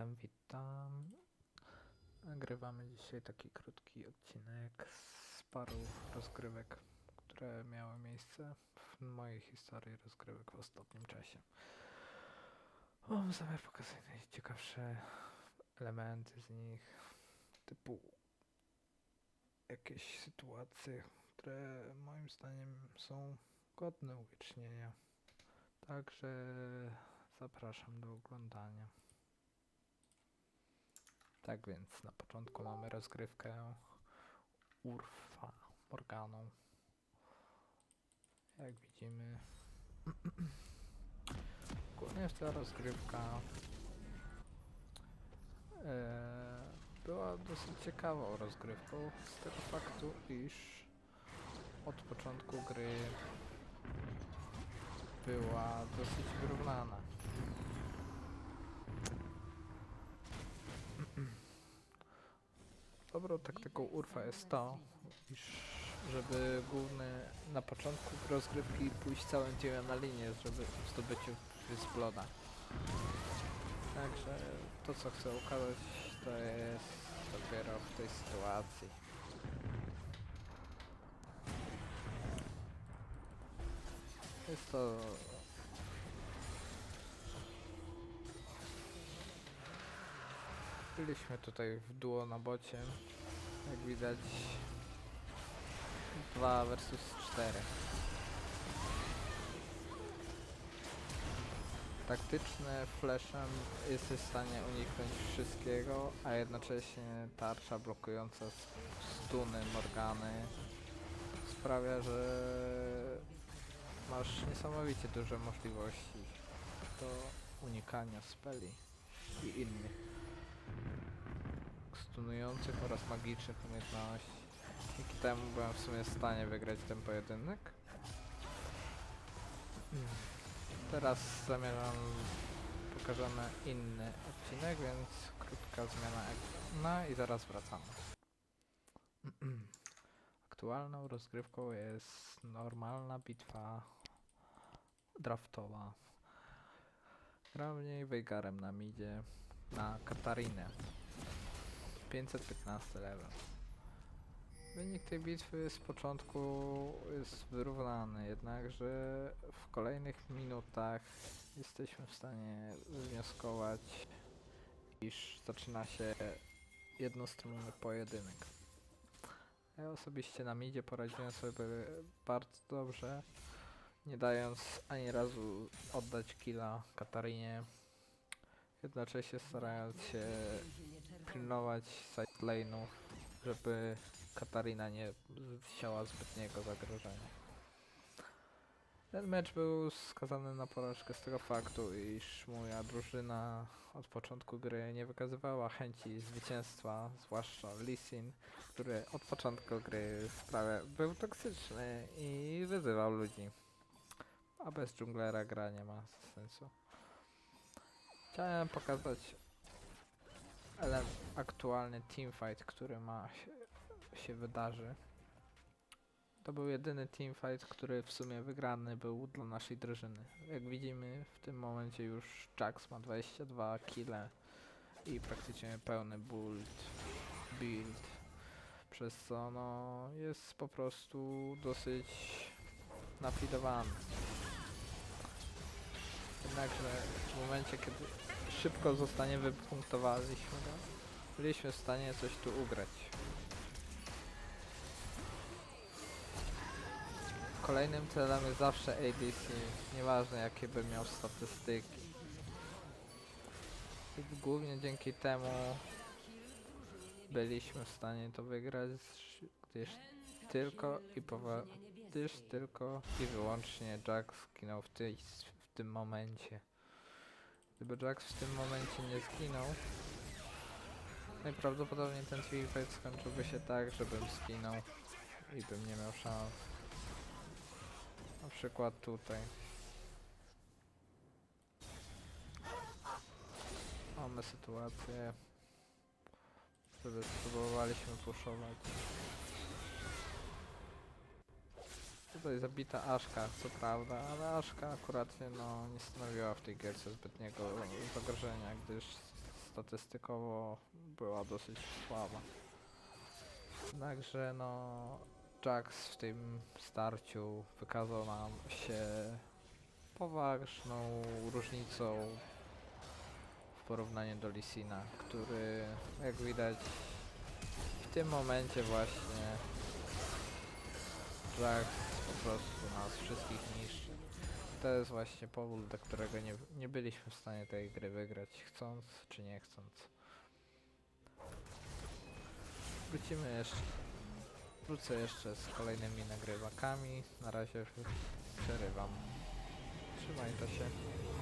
Witam, witam. Nagrywamy dzisiaj taki krótki odcinek z paru rozgrywek, które miały miejsce w mojej historii rozgrywek w ostatnim czasie. Mam zamiar pokazać najciekawsze elementy z nich, typu jakieś sytuacje, które moim zdaniem są godne uwiecznienia. Także zapraszam do oglądania. Tak więc na początku mamy rozgrywkę Urfa Morganą. Jak widzimy, ogólnie ta rozgrywka e, była dosyć ciekawą rozgrywką z tego faktu, iż od początku gry była dosyć wyrównana. Dobrą taktyką Urfa jest to, iż żeby główny na początku rozgrywki pójść całym teamem na linię, żeby w zdobyciu Fizzbloda. Także to co chcę ukazać to jest dopiero w tej sytuacji. Jest to Byliśmy tutaj w duo na bocie. Jak widać 2 versus 4. Taktyczne flashem jesteś w stanie uniknąć wszystkiego, a jednocześnie tarcza blokująca stuny Morgany sprawia, że masz niesamowicie duże możliwości do unikania speli i innych oraz magicznych umiejętności. Dzięki temu byłem w sumie w stanie wygrać ten pojedynek. Hmm. Teraz zamierzam pokażemy inny odcinek, więc krótka zmiana ekrana i zaraz wracamy. Aktualną rozgrywką jest normalna bitwa draftowa. Gram w niej Veigarem na midzie na Katarinę. 515 level. Wynik tej bitwy z początku jest wyrównany, jednakże w kolejnych minutach jesteśmy w stanie wywnioskować, iż zaczyna się jednostronny pojedynek. Ja osobiście na midzie poradziłem sobie bardzo dobrze, nie dając ani razu oddać killa Katarinie, jednocześnie starając się pilnować side żeby Katarina nie siała zbytniego zagrożenia. Ten mecz był skazany na porażkę z tego faktu, iż moja drużyna od początku gry nie wykazywała chęci zwycięstwa, zwłaszcza Lee Sin, który od początku gry sprawia, był toksyczny i wyzywał ludzi. A bez dżunglera gra nie ma sensu. Chciałem pokazać ale aktualny teamfight, który ma się, się wydarzy. To był jedyny teamfight, który w sumie wygrany był dla naszej drużyny. Jak widzimy w tym momencie już Jax ma 22 kile i praktycznie pełny build, build przez co no jest po prostu dosyć nafidowany. Jednakże w momencie kiedy szybko zostanie wypunktowaliśmy go, byliśmy w stanie coś tu ugrać. Kolejnym celem jest zawsze ADC, nieważne jakie by miał statystyki. I głównie dzięki temu byliśmy w stanie to wygrać, gdyż tylko i gdyż tylko i wyłącznie Jack skinął w, w tym momencie. Gdyby Jax w tym momencie nie zginął, najprawdopodobniej ten fight skończyłby się tak, żebym zginął i bym nie miał szans. Na przykład tutaj. Mamy sytuację, wtedy spróbowaliśmy puszować. Tutaj zabita Aszka, co prawda, ale Aszka akurat no, nie stanowiła w tej gierce zbytniego zagrożenia, gdyż statystykowo była dosyć słaba. Jednakże no Jax w tym starciu wykazał nam się poważną różnicą w porównaniu do Lisina, który jak widać w tym momencie właśnie Jax po prostu nas wszystkich niszczy. To jest właśnie powód, dla którego nie, nie byliśmy w stanie tej gry wygrać, chcąc czy nie chcąc. Wrócimy jeszcze. Wrócę jeszcze z kolejnymi nagrywakami. Na razie przerywam. Trzymaj to się.